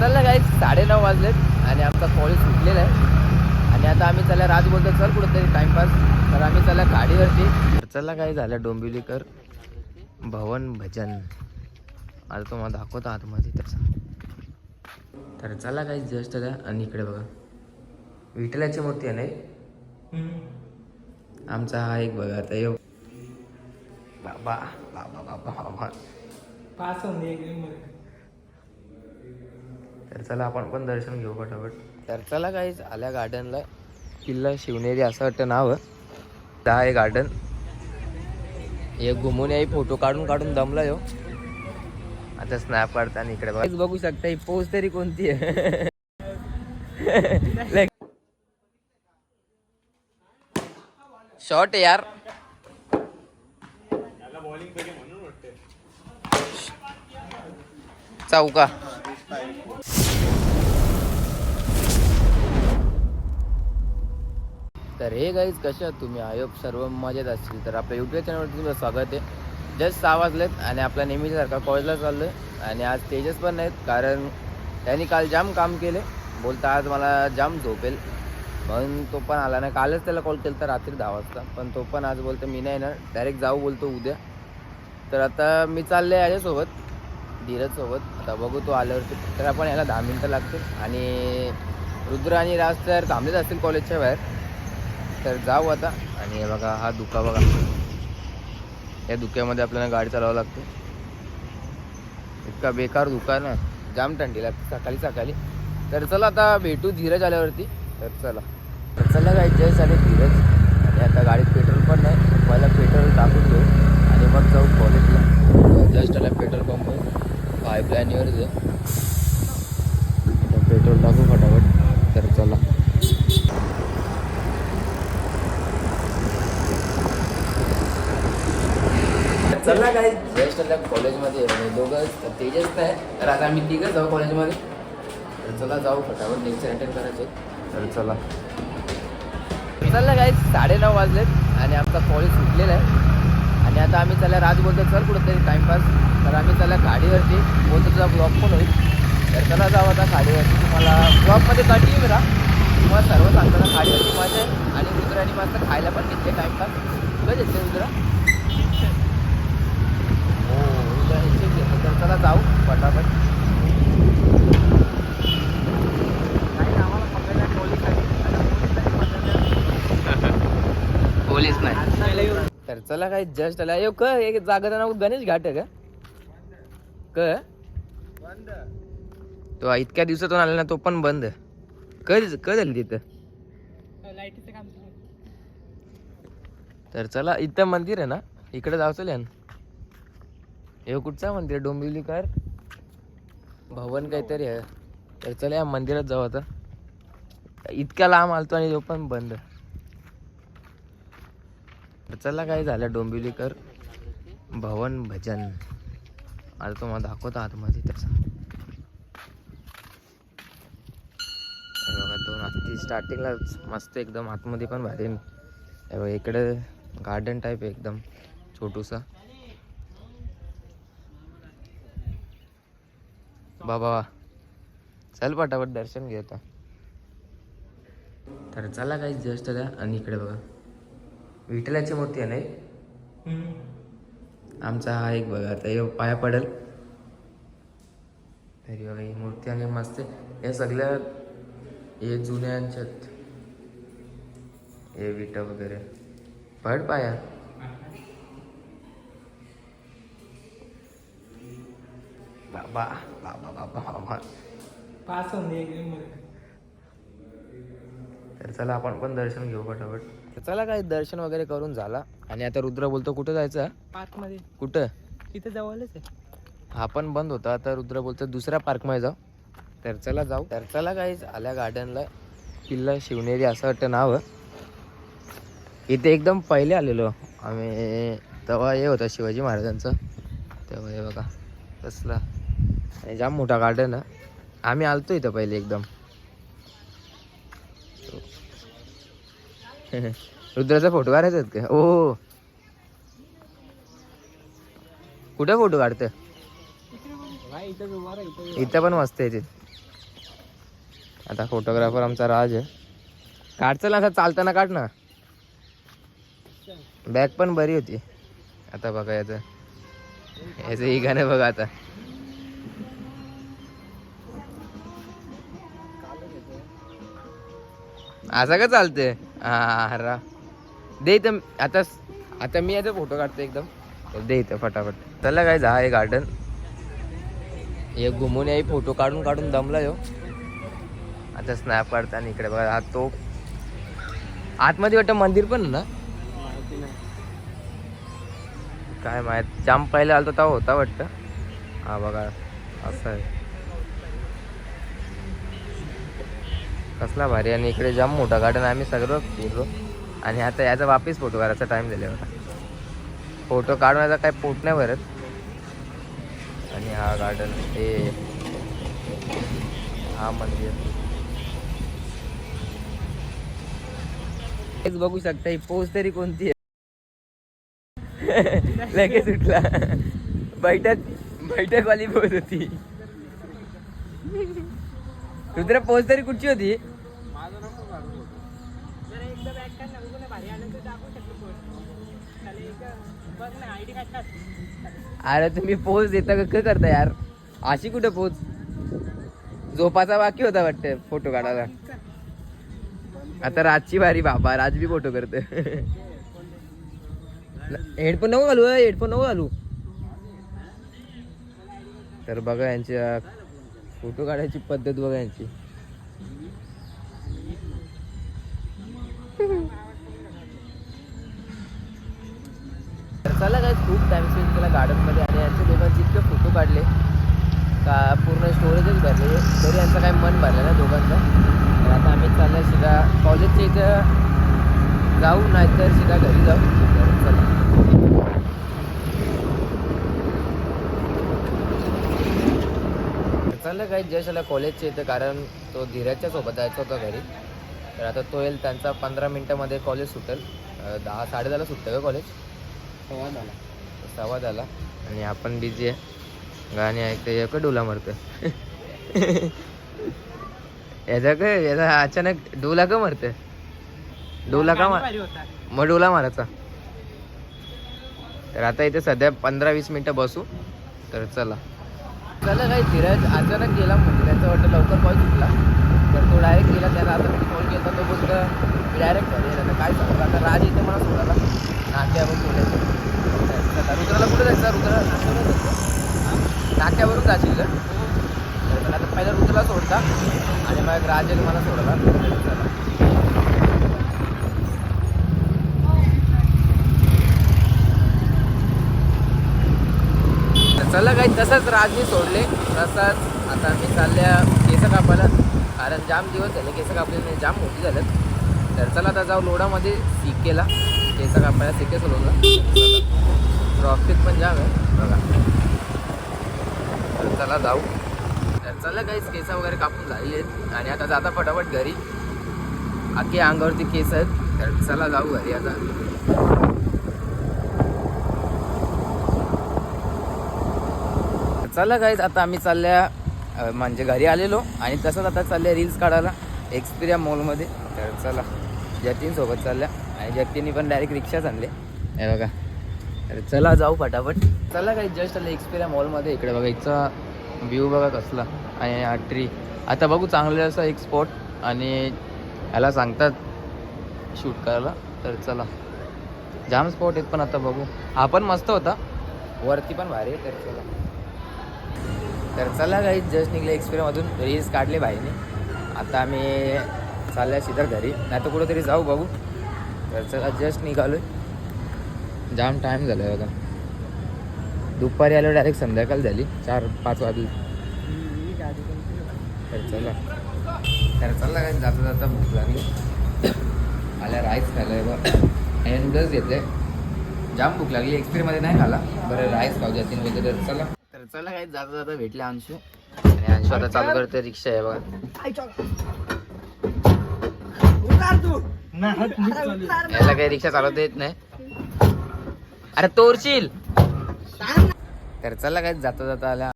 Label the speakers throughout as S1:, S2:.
S1: चाललं काही साडेनऊ वाजलेत आणि आमचा कॉलेज सुटलेला आहे. आणि आता आम्ही चला राज बोलतो चल कुठंतरी टाइमपास तर आम्ही चला गाडीवरती. तर चला काय झालं डोंबिवलीकर भवन भजन. आता तुम्हाला दाखवतो आतमध्ये त्याचा. तर चला काही जस्ट द्या आणि इकडे बघा. विठ्ठलाची मूर्ती आहे नाही आमचा हा एक बघा आता यो. बाबा बाबा बाबा बाबा.
S2: पास
S1: तर चला आपण पण दर्शन घेऊ फटाफट तर चला काहीच आल्या गार्डनला किल्ला शिवनेरी असं वाटतं नाव. हा आहे गार्डन हे घुमून याही फोटो काढून काढून दमला यो. आता स्नॅप काढताना इकडे बघा. बघू शकता ही पोच तरी कोणती आहे? शॉर्ट यार. चौका. तर हे गाईज कसे आहात तुम्ही? आयोग सर्व मजेत असतील. तर आपल्या युट्यूब चॅनलवरती तुमचं स्वागत आहे. जस्ट सहा वाजलेत आणि आपला नेहमीसारखा कॉलेजला चाललो आहे आणि आज तेजस पण नाहीत कारण त्यांनी काल जाम काम केले. बोलता आज मला जाम झोपेल म्हणून तो पण आला नाही. कालच त्याला कॉल केला तर रात्री दहा वाजता. पण तो पण आज बोलतो मी नाही येणार. डायरेक्ट जाऊ बोलतो उद्या. तर आता मी चालले आहे याच्यासोबत धीरजसोबत. आता बघू तो आल्यावरती. तर आपण याला दहा मिनटं लागतील. आणि रुद्र आणि राज तर थांबलेच असतील कॉलेजच्या बाहेर. तर जाऊ आता. आणि बघा हा धुका बघा. या धुक्यामध्ये आपल्याला गाडी चालवावं लागते. इतका बेकार धुका ना. जाम थंडी लागते सकाळी सकाळी. तर चला आता भेटू धीरज आल्यावरती. तर चला. तर चला काय जयस आणि धीरज. आणि आता गाडीत पेट्रोल पण नाही. पहिला पेट्रोल टाकून घेऊ. आणि मग जाऊ कॉलेजला जस्ट आला पेट्रोल पंप पाईपलाईनवरच आहे. आता पेट्रोल टाकू फटाफट. तर चला. चला काय जस्ट आल्या कॉलेजमध्ये दोघं तेजस नाही तर आता आम्ही तिघं जाऊ कॉलेजमध्ये तर चला जाऊ फटाफट. लेक्चर अटेंड करायचे. तर चला. चला काय साडेनऊ वाजलेत आणि आमचा कॉलेज सुटलेला आहे. आणि आता आम्ही चला राज बोलतो चल कुठंतरी टाइमपास तर आम्ही चला गाडीवरती. बोलतो तुझा ब्लॉग पण होईल. तर चला जाऊ आता गाडीवरती. तुम्हाला ब्लॉगमध्ये कंटिन्यू करा. तुम्हाला सर्व सांगताना गाडीवरती आहे. आणि रुद्र आणि मस्त खायला पण घेतले टाइमपास कधी येते रुद्र हो रुद्र ह्याचे घेतले तर चला जाऊ पटापट. ना, पोलीस नाही. तर चला काय जस्ट आला. यो क एक जागा नाव गणेश घाट आहे का? क? तो इतक्या दिवसातून आला ना तो पण बंद. कधी कधी झाली तिथं?
S2: लाईटीचं काम.
S1: तर चला इथं मंदिर आहे ना? इकडे जाऊ चल हे कुठचं मंदिर? डोंबिवलीकर? भवन काहीतरी आहे. तर चला या मंदिरात जाऊ आता. इतक्या लांब आलतो आणि तो पण बंद. तर चला काय झालं? डोंबिवलीकर भवन भजन. आता तुम्हाला दाखवतो आतमध्ये त्याचा. दोन हत्ती स्टार्टिंगला मस्त एकदम आतमध्ये पण भारी. इकडे गार्डन टाईप आहे एकदम छोटूसा. बाबा चल पटापट दर्शन घे आता तर चला काही जस्ट द्या आणि इकडे बघा. विठ्ठलाची मूर्ती आहे नाही. आमचा हा एक बघा आता हे पाया पडेल. तरी बघा ही मूर्ती आणि मस्त. या सगळ्या हे जुन्यांच्यात. हे विटा वगैरे. पड पाया. बाबा बाबा बाबा
S2: एकदम बरं.
S1: तर चला आपण पण दर्शन घेऊ फटाफट तर चला काय दर्शन वगैरे करून झाला. आणि आता रुद्र बोलतो कुठं जायचं?
S2: पार्कमध्ये.
S1: कुठं?
S2: तिथे जवळच आहे.
S1: हा पण बंद होता आता रुद्र बोलतो दुसऱ्या पार्कमध्ये जाऊ. तर चला जाऊ. तर चला काहीच आल्या गार्डनला किल्ला शिवनेरी असं वाटतं नाव. इथे एकदम पहिले आलेलो. आम्ही तेव्हा हे होतं शिवाजी महाराजांचं. तेव्हा हे बघा कसला. आणि जाम मोठा गार्डन आहे आम्ही आलतो इथं पहिले एकदम. रुद्राचा फोटो काढायचा का? ओ कुठं फोटो काढतं?
S2: इथं
S1: पण मस्त आहे आता फोटोग्राफर आमचा राज आहे. काढचं ना असं चालताना काढ ना. बॅग पण बरी होती. आता बघा याचं. याचं ही गाणं बघा आता. असं का चालतंय? हा रा दे इथं आता आता मी याचा फोटो काढतो एकदम. दे इथं फटाफट. चला काय जा हे गार्डन हे घुमून याही फोटो काढून काढून दमला हो आता स्नॅप काढताना इकडे बघा हा तो. आतमध्ये वाटतं मंदिर पण आहे ना? काय माहीत जाम पहिला आलतो तो होता वाटतं. हा बघा असं आहे. कसला भारी आणि इकडे जाम मोठा गार्डन आम्ही सगळं फिरलो. आणि आता याचा वापस फोटो करायचा टाईम दिला होता फोटो काढण्याचा काही पोट नाही भरत. आणि हा गार्डन हे हा मंदिर. हेच बघू शकता ही पोच तरी कोणती आहे. लगेच उठला. बैठक बैठकवाली पोच होती. रुद्र पोच तरी कुठची होती
S2: माझं नको काढू फोटो जरा एकदा बॅग काढ ना बघू ना भारी आलं तर दाखवू शकतो फोटो चालेल एकदा बघ ना आय डी काढतात
S1: अरे तुम्ही पोच देता का? काय करता यार? अशी कुठे पोच झोपाचा बाकी होता वाटतं फोटो काढायला. आता राजची बारी बाबा राज बी फोटो करते. हेडफोन नको घालू हेडफोन नको घालू. तर बघा यांच्या फोटो काढायची पद्धत बघा यांची. चला काय खूप टाईम स्पेंड केला गार्डनमध्ये आणि यांच्या दोघांचे इतके फोटो काढले का पूर्ण स्टोरेजच भरले तरी यांचं काही मन भरलं ना दोघांचं. तर आता आम्ही चाललं सीधा कॉलेजच्या इथं जाऊ नाहीतर सीधा घरी जाऊ. चला. चाललं काही जश आला कॉलेजचे इथं कारण तो धीरजच्या सोबत जायचा होता घरी. तर आता तो येईल त्यांचा पंधरा मिनटामध्ये कॉलेज सुटेल. दहा साडे दहाला सुटतं का कॉलेज
S2: संवाद आला.
S1: झाला आणि आपण बिझी आहे. गाणी ऐकते एक डोला मारतो याचा काय? याचा अचानक डोला का मारते डोला का मार
S2: भारी होता
S1: मग डोला मारायचा. तर आता इथे सध्या पंधरा वीस मिनटं बसू. तर चला. चला काही धीरज अचानक गेला. म्हणजे त्याचं वाटतं लवकर कॉल सुटला तर तो डायरेक्ट गेला. त्याला आता मी कॉल केला. तो बोलतो डायरेक्ट घरी काय सांगू? आता राज येते मला सोडायला नाट्यावरून सोडायचं चला, रुद्राला कुठे जायचं? रुद्राला नाट्यावरून जायचं जाशील का? तर मला आता पहिला रुद्राला सोडता आणि मग राज मला सोडायला चला. काही तसंच राजनी सोडले. तसंच आता मी चालल्या केस कापायला कारण जाम दिवस झाले केस कापले जाम मोठी झालं तर चला आता जाऊ लोडामध्ये सिकेला. केस कापायला सिके सोडूनला ट्रॉफिक पण जाम आहे. बघा. तर चला जाऊ. तर चला काहीच केस वगैरे कापून झालेले आहेत. आणि आता जाता फटाफट घरी. अख्खे अंगावरती केस आहेत. तर चला जाऊ घरी आता. चला गाईज आता आम्ही चालल्या म्हणजे घरी आलेलो. आणि तसंच आता चालल्या रील्स काढायला. एक्सपिरिया मॉलमध्ये तर चला. जतीन सोबत चालल्या. आणि जतीननी पण डायरेक्ट रिक्षाच आणले हे बघा. अरे चला जाऊ फटाफट. चला काही जस्ट आलं एक्सपिरिया मॉलमध्ये इकडे बघा इथचा व्ह्यू बघा कसला. आणि हा ट्री आता बघू चांगलं असं एक स्पॉट आणि याला सांगतात शूट करायला. तर चला. जाम स्पॉट आहेत पण आता बघू. हा पण मस्त होता. वरती पण भारी आहे तर चला. तर चला काही जस्ट निघले एक्सपिरियमधून रील्स काढले भाईने. आता आम्ही चालल्या सीधा घरी. नाही तर कुठंतरी जाऊ बघू तर चला जस्ट निघालो जाम टाईम झाला आहे बघा. दुपारी आलो डायरेक्ट संध्याकाळ झाली. चार पाच वाजली. तर चला. तर चला काय जाता जाता भूक लागली. आल्या राईस खायला बघा. आणि नूडल्स घेतले जाम भूक लागली. एक्सप्रेमध्ये नाही खाला. बरं राईस खाऊ जातील वगैरे. तर चला. तर चला काय जाता जाता भेटले अंशू. आणि अंशू आता चालू करते रिक्षा आहे बघा. याला काही रिक्षा चालवता येत नाही. अरे तोरशील. तर चला काय जाता जाता आल्या.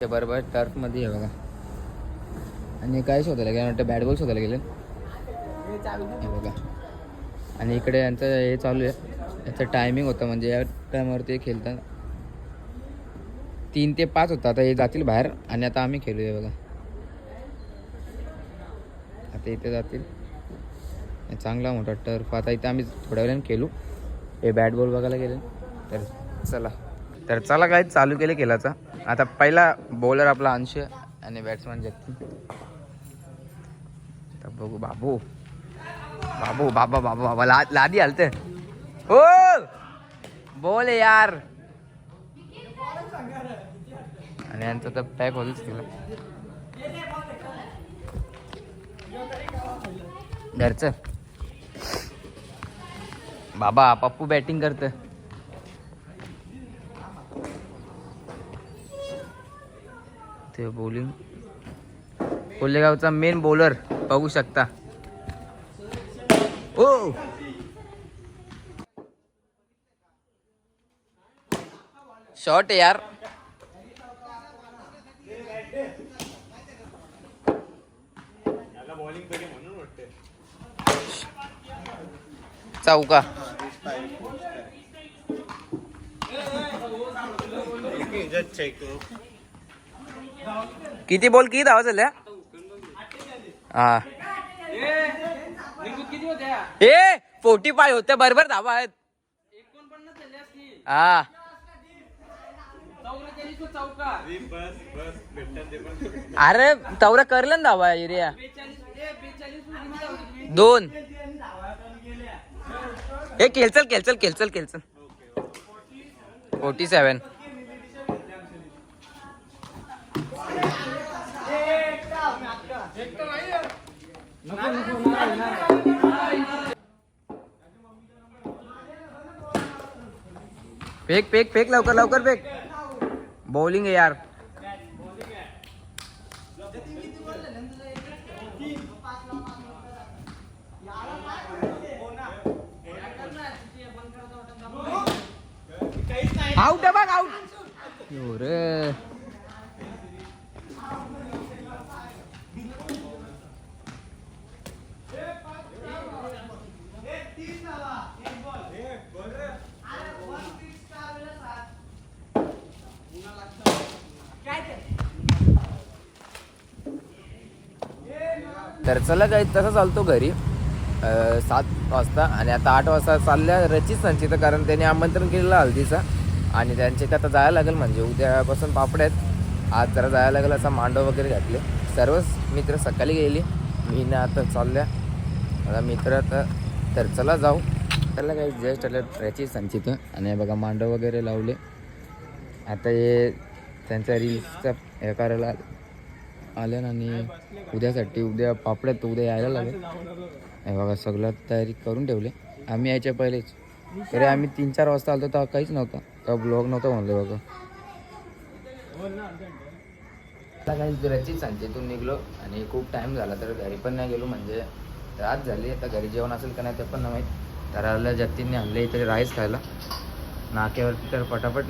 S1: बरोबर टर्फमध्ये आहे बघा. आणि काय शोधायला गेलं? वाटतं बॅट बॉल शोधायला गेले.
S2: हे चालू
S1: हे बघा. आणि इकडे यांचं हे चालू आहे. याचं टायमिंग होतं म्हणजे या टायमावर ते खेळतात. तीन ते पाच होता. आता हे जातील बाहेर. आणि आता आम्ही खेळू हे बघा. आता इथे जातील. चांगला मोठा टर्फ आता इथे आम्ही थोड्या वेळाने केलो हे बॅट बॉल बघायला गेले. तर चला. तर चला काय चालू केलं केलाचा आता पहिला बॉलर आपला अंश आणि बॅट्समॅन जगती. तर बघू बाबू. बाबू बाबा बाबा बाबा ला लादी आलते. हो! बोल यार. आणि यांचं तर पॅक होतच केलं घरचं? बाबा पप्पू बॅटिंग करत ते बॉलिंग कोल्हेगावचा मेन बॉलर बघू शकता. ओ! शॉट यार. चौका. किती बोल किती धावा झाल्या? हा. ए फोर्टी फाय होत्या बरोबर धावा आहेत. हा. अरे तवरा करलं ना धावा एरिया दोन. हे केलचल केलचल केलचल केलचल फोर्टी सेवन फेक फेक फेक लवकर लवकर फेक. बॉलिंग आहे यार. आउट आहे बघ आउट रे तर चला काही तसं चालतो घरी. सात वाजता आणि आता आठ वाजता चालल्या रचित संचित कारण त्यांनी आमंत्रण केलेलं हल्दीचा आणि त्यांचे ते आता जायला लागेल म्हणजे उद्यापासून पापड आहेत. आज जरा जायला लागेल असा मांडव वगैरे घातले. सर्वच मित्र सकाळी गेली. मी ना आता चालल्या. मला मित्र आता तर चला जाऊ. त्याला काही जस्ट आलं रचित संचित. आणि बघा मांडव वगैरे लावले. आता हे त्यांच्या रील्सचा हे करायला आल्या आणि उद्यासाठी उद्या पापड्यात उद्या यायला लागेल. हे बघा सगळं तयारी करून ठेवले. आम्ही यायच्या पहिलेच. तरी आम्ही तीन चार वाजता आलो तर काहीच नव्हतं. तेव्हा ब्लॉग नव्हता म्हणलं बघा. काही रचित सांगतेतून निघलो आणि खूप टाइम झाला तर घरी पण नाही गेलो. म्हणजे रात झाली आता घरी जेवण असेल का नाही ते पण नाही माहीत. तर आल्या जतींनी आणले इथे राईस खायला. नाक्यावरती तर पटापट